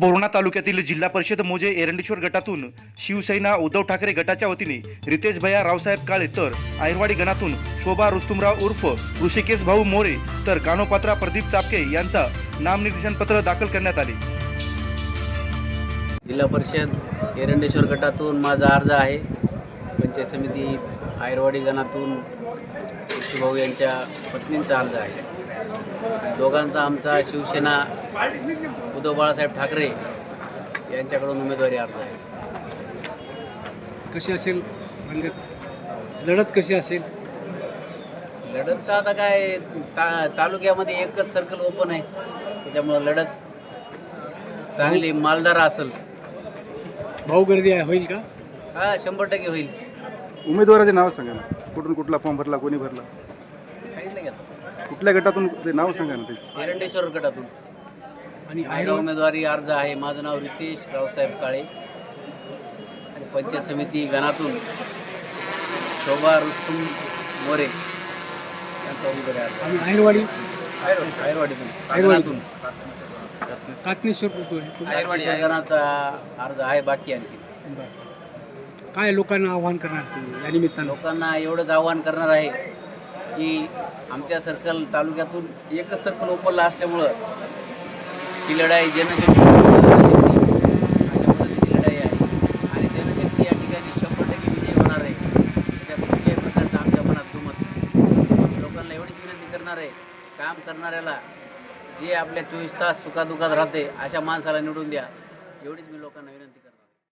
बोरणा तालुक्यातील जिल्हा परिषद मोजे एरंडेश्वर गटातून शिवसेना उद्धव ठाकरे गटाच्या वतीने रितेश भैया रावसाहेब काळे तर आयरवाडी गणातून शोभा रुस्तुमराव उर्फ ऋषिकेश भाऊ मोरे तर कानोपात्रा प्रदीप चापके यांचा नामनिर्देशन पत्र दाखल करण्यात आले. जिल्हा परिषद एरंडेश्वर गटातून माझा अर्ज आहे. पंचायत समिती आयरवाडी गणातून भाऊ यांच्या पत्नींचा अर्ज आहे. दोघांचा आमचा शिवसेना उद्धव बाळासाहेब ठाकरे यांच्याकडून उमेदवारी अर्ज आहे. कशी असेल? रंगत लढत कशी असेल? लढत तर आता काय ता तालुक्यामध्ये एकच सर्कल ओपन आहे. त्याच्यामुळं लढत चांगली मालदार असेल. भाऊ गर्दी आहे होईल का? हा शंभर टक्के होईल. उमेदवाराचे नाव सांगा ना. कुठून कुठला फॉर्म भरला कोणी भरला? सांगितलं की आता कुठल्या गटातून ते नाव सांगा ना ते. एरंडेश्वर गटातून. आणि माझा उमेदवारी अर्ज आहे. माझं नाव रितेश रावसाहेब काळे. आणि पंचायत समिती गणातून शोभा रुस्तुम मोरे यांचा उमेदवारी अर्ज आणि आयरवाडी? आहे आयरवाडीतून आयरवाडी. गणातून. कातनेश्वर कुठं आहे? कुठं? आयरवाडी गणाचा अर्ज आहे बाकी आणखी. बरं. काय लोकांना आव्हान करणार तुम्ही या निमित्तानं? लोकांना एवढंच आव्हान करणार आहे की आमच्या सर्कल तालुक्यातून एकच सर्कल ओपनला असल्यामुळं ही लढाई जनशक्ती अशा पद्धतीची लढाई आहे. आणि जनशक्ती या ठिकाणी शंभर टक्के विजय होणार आहे. त्या कुठल्याही प्रकारचं आमच्या मनात दुमत. लोकांना एवढीच विनंती करणार आहे काम करणाऱ्याला जे आपल्या चोवीस तास सुखादुखात राहते अशा माणसाला निवडून द्या. एवढीच मी लोकांना विनंती करतो.